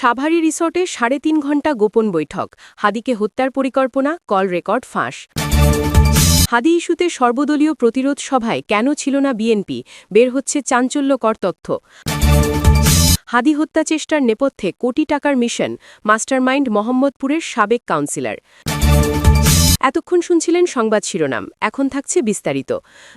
Savary রিসর্টে সাড়ে তিন ঘণ্টা গোপন বৈঠক। হাদিকে হত্যার পরিকল্পনা, কল রেকর্ড ফাঁস। হাদি ইস্যুতে সর্বদলীয় প্রতিরোধ সভায় কেন ছিল না বিএনপি? বের হচ্ছে চাঞ্চল্যকর তথ্য। হাদি হত্যা চেষ্টার নেপথ্যে কোটি টাকার মিশন, মাস্টারমাইন্ড মোহাম্মদপুরের সাবেক কাউন্সিলর। এতক্ষণ শুনছিলেন সংবাদ শিরোনাম, এখন থাকছে বিস্তারিত।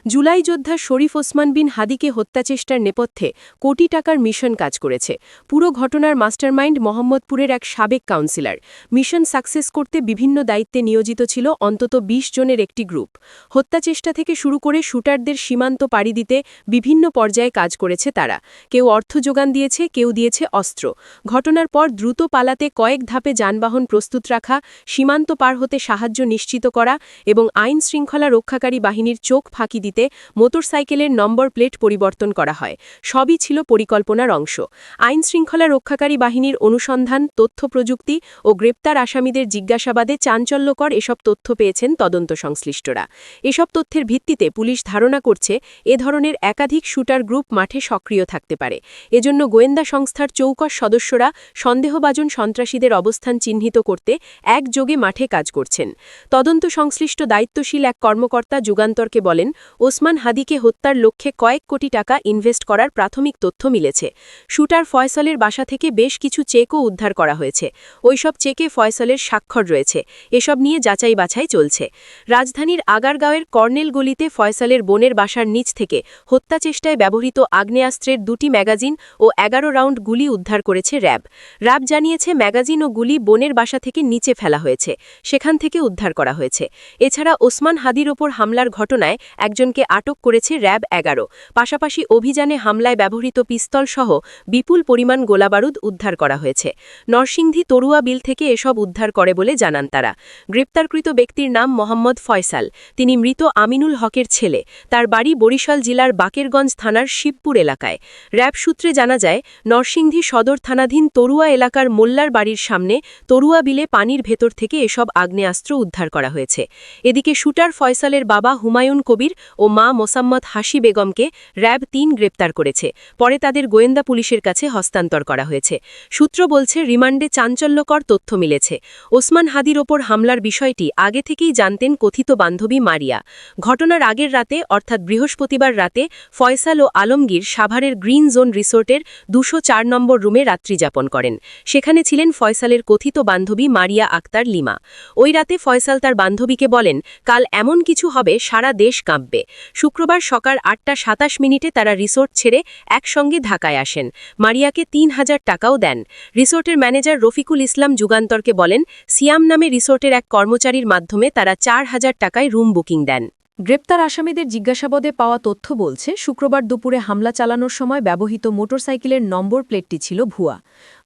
জুলাই যোদ্ধা শরীফ ওসমান বিন হাদিকে হত্যাচেষ্টার নেপথ্যে কোটি টাকার মিশন কাজ করেছে। পুরো ঘটনার মাস্টারমাইন্ড মোহাম্মদপুরের এক সাবেক কাউন্সিলর। মিশন সাকসেস করতে বিভিন্ন দায়িত্বে নিয়োজিত ছিল অন্তত ২০ জনের একটি গ্রুপ। হত্যাচেষ্টা থেকে শুরু করে শুটারদের সীমান্ত পাড়ি দিতে বিভিন্ন পর্যায়ে কাজ করেছে তারা। কেউ অর্থ যোগান দিয়েছে, কেউ দিয়েছে অস্ত্র। ঘটনার পর দ্রুত পালাতে কয়েক ধাপে যানবাহন প্রস্তুত রাখা, সীমান্ত পার হতে সাহায্য নিশ্চিত করা এবং আইন শৃঙ্খলা রক্ষাকারী বাহিনীর চোখ ফাঁকি দিতে মোটরসাইকেলের নম্বর প্লেট পরিবর্তন করা হয়। সবই ছিল পরিকল্পনার অংশ। আইন শৃঙ্খলা রক্ষাকারী বাহিনীর অনুসন্ধান, তথ্য প্রযুক্তি ও গ্রেপ্তার আসামিদের জিজ্ঞাসাবাদে চাঞ্চল্যকর এসব তথ্য পেয়েছেন তদন্ত সংশ্লিষ্টরা। এসব তথ্যের ভিত্তিতে পুলিশ ধারণা করছে, এ ধরনের একাধিক শুটার গ্রুপ মাঠে সক্রিয় থাকতে পারে। এজন্য গোয়েন্দা সংস্থার চৌকস সদস্যরা সন্দেহভাজন সন্ত্রাসীদের অবস্থান চিহ্নিত করতে একযোগে মাঠে কাজ করছেন। তদন্ত সংশ্লিষ্ট দায়িত্বশীল এক কর্মকর্তা যুগান্তরকে বলেন, ওসমান হাদিকে হত্যার লক্ষ্যে কয়েক কোটি টাকা ইনভেস্ট করার প্রাথমিক তথ্য মিলেছে। শুটার ফয়সলের বাসা থেকে বেশ কিছু চেকও উদ্ধার করা হয়েছে। ওইসব চেকে ফয়সলের স্বাক্ষর রয়েছে। এসব নিয়ে যাচাই বাছাই চলছে। রাজধানীর আগারগাঁওয়ের কর্নেল গলিতে ফয়সলের বোনের বাসার নিচ থেকে হত্যাচেষ্টায় ব্যবহৃত আগ্নেয়াস্ত্রের দুটি ম্যাগাজিন ও এগারো রাউন্ড গুলি উদ্ধার করেছে র্যাব। র্যাব জানিয়েছে, ম্যাগাজিন ও গুলি বোনের বাসা থেকে নিচে ফেলা হয়েছে। সেখান থেকে উদ্ধার করা হয়েছে। এছাড়া ওসমান হাদির ওপর হামলার ঘটনায় একজনকে আটক করেছে র্যাব এগারো। পাশাপাশি অভিযানে হামলায় ব্যবহৃত পিস্তল সহ বিপুল পরিমাণ গোলাবারুদ উদ্ধার করা হয়েছে। নরসিংদী তরুয়া বিল থেকে এসব উদ্ধার করে বলে জানান তারা। গ্রেপ্তারকৃত ব্যক্তির নাম মোহাম্মদ ফয়সাল। তিনি মৃত আমিনুল হকের ছেলে। তার বাড়ি বরিশাল জেলার বাকেরগঞ্জ থানার শিবপুর এলাকায়। র্যাব সূত্রে জানা যায়, নরসিংদী সদর থানাধীন তরুয়া এলাকার মোল্লার বাড়ির সামনে তরুয়া বিলে পানির ভেতর থেকে এসব আগ্নেয়াস্ত্র উদ্ধার করা হয়েছে। এদিকে শুটার ফয়সালের বাবা হুমায়ুন কবির ও মা মোসাম্মদ হাসি বেগমকে র্যাব তিন গ্রেপ্তার করেছে। পরে তাদের গোয়েন্দা পুলিশের কাছে হস্তান্তর করা হয়েছে। সূত্র বলছে, রিমান্ডে চাঞ্চল্যকর তথ্য মিলেছে। ওসমান হাদির ওপর হামলার বিষয়টি আগে থেকেই জানতেন কথিত বান্ধবী মারিয়া। ঘটনার আগের রাতে, অর্থাৎ বৃহস্পতিবার রাতে, ফয়সাল ও আলমগীর সাভারের গ্রিন জোন রিসোর্টের দুশো নম্বর রুমে রাত্রিযাপন করেন। সেখানে ছিলেন ফয়সালের কথিত বান্ধবী মারিয়া আক্তার লিমা। ওই রাতে ফয়সাল তার বান্ধবীকে বলেন, কাল এমন কিছু হবে, সারা দেশ কাঁপবে। শুক্রবার সকাল আটটা সাতাশ মিনিটে তারা রিসোর্ট ছেড়ে একসঙ্গে ঢাকায় আসেন। মারিয়াকে তিন হাজার টাকাও দেন। রিসোর্টের ম্যানেজার রফিকুল ইসলাম যুগান্তরকে বলেন, সিয়াম নামে রিসোর্টের এক কর্মচারীর মাধ্যমে তারা চার হাজার টাকায় রুম বুকিং দেন। গ্রেপ্তার আসামিদের জিজ্ঞাসাবাদে পাওয়া তথ্য বলছে, শুক্রবার দুপুরে হামলা চালানোর সময় ব্যবহৃত মোটরসাইকেলের নম্বর প্লেটটি ছিল ভুয়া।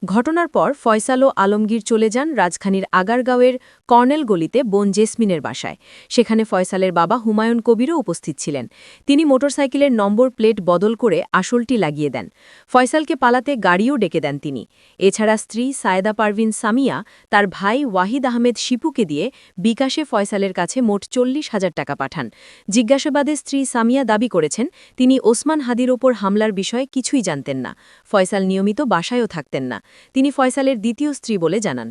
ঘটনার পর ফয়সাল ও আলমগীর চলে যান রাজধানীর আগারগাঁওয়ের কর্নেল গলিতে বোন জেসমিনের বাসায়। সেখানে ফয়সালের বাবা হুমায়ুন কবিরও উপস্থিত ছিলেন। তিনি মোটরসাইকেলের নম্বর প্লেট বদল করে আসলটি লাগিয়ে দেন। ফয়সালকে পালাতে গাড়িও ডেকে দেন তিনি। এছাড়া স্ত্রী সায়েদা পারভিন সামিয়া, তার ভাই ওয়াহিদ আহমেদ শিপুকে দিয়ে বিকাশে ফয়সালের কাছে মোট চল্লিশ হাজার টাকা পাঠান। জিজ্ঞাসাবাদে স্ত্রী সামিয়া দাবি করেছেন, তিনি ওসমান হাদির ওপর হামলার বিষয়ে কিছুই জানতেন না। ফয়সাল নিয়মিত বাসায়ও থাকতেন না। তিনি ফয়সালের দ্বিতীয় স্ত্রী বলে জানান।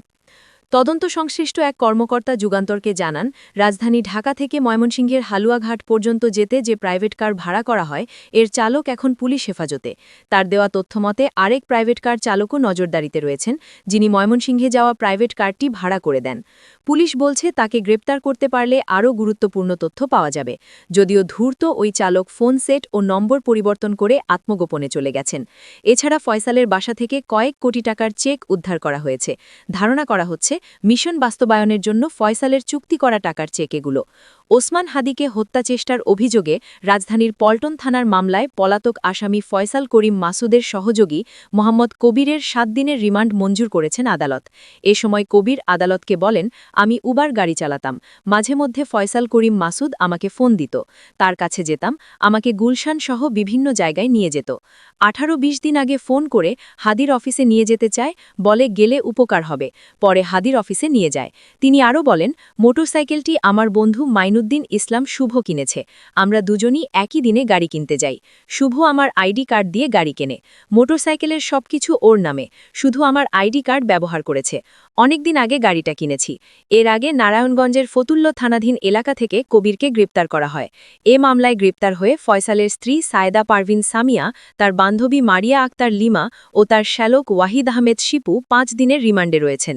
তদন্ত সংশ্লিষ্ট এক কর্মকর্তা যুগান্তরকে জানান, রাজধানী ঢাকা থেকে ময়মনসিংহের হালুয়াঘাট পর্যন্ত যেতে যে প্রাইভেট কার ভাড়া করা হয়, এর চালক এখন পুলিশ হেফাজতে। তার দেওয়া তথ্যমতে আরেক প্রাইভেট কার চালকও নজরদারিতে রয়েছেন, যিনি ময়মনসিংহে যাওয়া প্রাইভেট কারটি ভাড়া করে দেন। পুলিশ বলছে, তাকে গ্রেপ্তার করতে পারলে আরও গুরুত্বপূর্ণ তথ্য পাওয়া যাবে। যদিও ধূর্ত, ওই চালক ফোন সেট ও নম্বর পরিবর্তন করে আত্মগোপনে চলে গেছেন। এছাড়া ফয়সালের বাসা থেকে কয়েক কোটি টাকার চেক উদ্ধার করা হয়েছে। ধারণা করা হচ্ছে মিশন বাস্তবায়নের জন্য ফয়সালের চুক্তি করা টাকার চেক এগুলো। ওসমান হাদিকে হত্যাচেষ্টার অভিযোগে রাজধানীর পল্টন থানার মামলায় পলাতক আসামি ফয়সাল করিম মাসুদের সহযোগী মোহাম্মদ কবিরের সাত দিনের রিমান্ড মঞ্জুর করেছেন আদালত। এ সময় কবির আদালতকে বলেন, আমি উবার গাড়ি চালাতাম। মাঝে মধ্যে ফয়সাল করিম মাসুদ আমাকে ফোন দিত। তার কাছে যেতাম, আমাকে গুলশান সহ বিভিন্ন জায়গায় নিয়ে যেত। আঠারো বিশ দিন আগে ফোন করে হাদির অফিসে নিয়ে যেতে চায়, বলে গেলে উপকার হবে। পরে হাদি হাদির অফিসে নিয়ে যায়। তিনি আরও বলেন, মোটরসাইকেলটি আমার বন্ধু মাইনুদ্দিন ইসলাম শুভ কিনেছে। আমরা দুজনই একই দিনে গাড়ি কিনতে যাই। শুভ আমার আইডি কার্ড দিয়ে গাড়ি কেনে। মোটরসাইকেলের সবকিছু ওর নামে। শুধু আমার আইডি কার্ড ব্যবহার করেছে। অনেকদিন আগে গাড়িটা কিনেছি। এর আগে নারায়ণগঞ্জের ফতুল্য থানাধীন এলাকা থেকে কবিরকে গ্রেপ্তার করা হয়। এ মামলায় গ্রেপ্তার হয়ে ফয়সালের স্ত্রী সায়দা পারভিন সামিয়া, তার বান্ধবী মারিয়া আক্তার লিমা ও তার শ্যালক ওয়াহিদ আহমেদ শিপু পাঁচ দিনের রিমান্ডে রয়েছেন।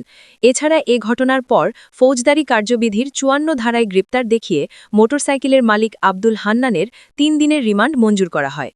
এছাড়া এ ঘটনার পর ফৌজদারি কার্যবিধির চুয়ান্ন ধারায় গ্রেপ্তার দেখিয়ে মোটরসাইকেলের মালিক আব্দুল হান্নানের তিন দিনের রিমান্ড মঞ্জুর করা হয়।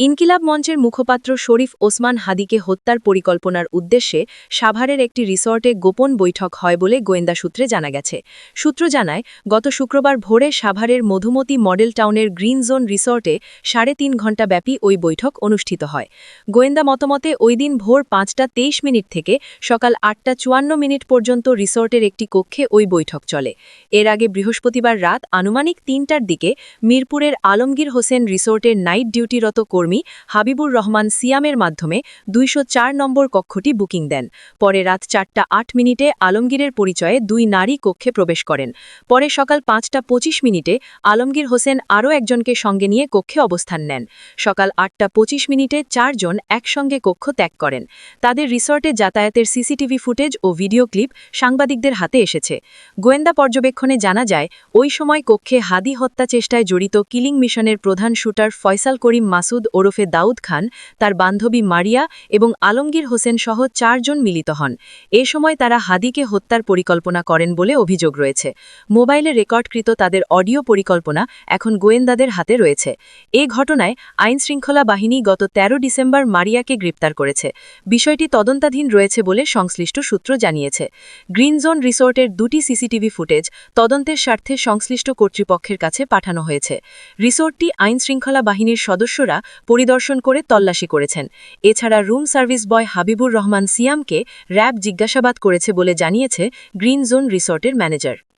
ইনকিলাব মঞ্চের মুখপাত্র শরীফ ওসমান হাদিকে হত্যার পরিকল্পনার উদ্দেশ্যে সাভারের একটি রিসর্টে গোপন বৈঠক হয় বলে গোয়েন্দা সূত্রে জানা গেছে। সূত্র জানায়, গত শুক্রবার ভোরে সাভারের Madhumati model town green zone রিসর্টে সাড়ে তিন ঘণ্টা ব্যাপী ওই বৈঠক অনুষ্ঠিত হয়। গোয়েন্দা মতামতে, ওই দিন ভোর পাঁচটা তেইশ মিনিট থেকে সকাল আটটা চুয়ান্ন মিনিট পর্যন্ত রিসর্টের একটি কক্ষে ওই বৈঠক চলে। এর আগে বৃহস্পতিবার রাত আনুমানিক তিনটার দিকে মিরপুরের আলমগীর হোসেন রিসোর্টের নাইট ডিউটিরত কর্মী হাবিবুর রহমান সিয়ামের মাধ্যমে দুইশো চার নম্বর কক্ষটি বুকিং দেন। পরে রাত চারটা আট মিনিটে আলমগীরের পরিচয়ে দুই নারী কক্ষে প্রবেশ করেন। পরে সকাল পাঁচটা পঁচিশ মিনিটে আলমগীর হোসেন আরও একজনকে সঙ্গে নিয়ে কক্ষে অবস্থান নেন। সকাল আটটা পঁচিশ মিনিটে চারজন একসঙ্গে কক্ষ ত্যাগ করেন। তাদের রিসর্টে যাতায়াতের সিসিটিভি ফুটেজ ও ভিডিও ক্লিপ সাংবাদিকদের হাতে এসেছে। গোয়েন্দা পর্যবেক্ষণে জানা যায়, ওই সময় কক্ষে হাদি হত্যা চেষ্টায় জড়িত কিলিং মিশনের প্রধান শুটার ফয়সাল করিম মাসুদ ওরফে দাউদ খান, তার বান্ধবী মারিয়া এবং আলমগীর হোসেন সহ চারজন মিলিত হন। এ সময় তারা হাদিকে হত্যার পরিকল্পনা করেন বলে অভিযোগ রয়েছে। মোবাইলে রেকর্ডকৃত তাদের অডিও পরিকল্পনা এখন গোয়েন্দাদের হাতে রয়েছে। এ ঘটনায় আইনশৃঙ্খলা বাহিনী গত ১৩ ডিসেম্বর মারিয়াকে গ্রেপ্তার করেছে। বিষয়টি তদন্তাধীন রয়েছে বলে সংশ্লিষ্ট সূত্র জানিয়েছে। গ্রিন জোন রিসোর্টের দুটি সিসিটিভি ফুটেজ তদন্তের স্বার্থে সংশ্লিষ্ট কর্তৃপক্ষের কাছে পাঠানো হয়েছে। রিসোর্টটি আইনশৃঙ্খলা বাহিনীর সদস্যরা পরিদর্শন করে তল্লাশি করেছেন। এছাড়া room service boy Habibur Rahman সিয়ামকে র্যাব জিজ্ঞাসাবাদ করেছে বলে জানিয়েছে গ্রিন জোন রিসর্টের ম্যানেজার।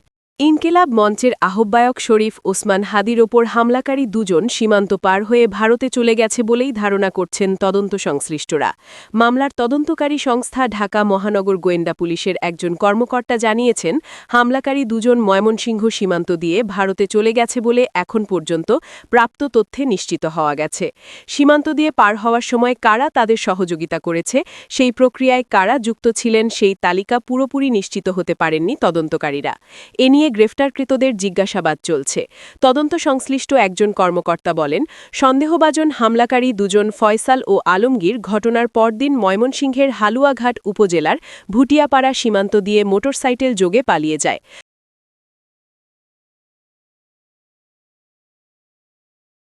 ইনকেলাব মঞ্চের আহ্বায়ক শরীফ ওসমান হাদির ওপর হামলাকারী দুজন সীমান্ত পার হয়ে ভারতে চলে গেছে বলেই ধারণা করছেন তদন্ত সংশ্লিষ্টরা। মামলার তদন্তকারী সংস্থা ঢাকা মহানগর গোয়েন্দা পুলিশের একজন কর্মকর্তা জানিয়েছেন, হামলাকারী দুজন ময়মনসিংহ সীমান্ত দিয়ে ভারতে চলে গেছে বলে এখন পর্যন্ত প্রাপ্ত তথ্যে নিশ্চিত হওয়া গেছে। সীমান্ত দিয়ে পার হওয়ার সময় কারা তাদের সহযোগিতা করেছে, সেই প্রক্রিয়ায় কারা যুক্ত ছিলেন সেই তালিকা পুরোপুরি নিশ্চিত হতে পারেননি তদন্তকারীরা। এ নিয়ে গ্রেফতারকৃতদের জিজ্ঞাসাবাদ চলছে। তদন্ত সংশ্লিষ্ট একজন কর্মকর্তা বলেন সন্দেহবাজন হামলাকারী দুজন ফয়সাল ও আলমগীর ঘটনার পরদিন ময়মনসিংহের হালুয়াঘাট উপজেলার ভুটিয়াপাড়া সীমান্ত দিয়ে মোটরসাইকেল যোগে পালিয়ে যায়।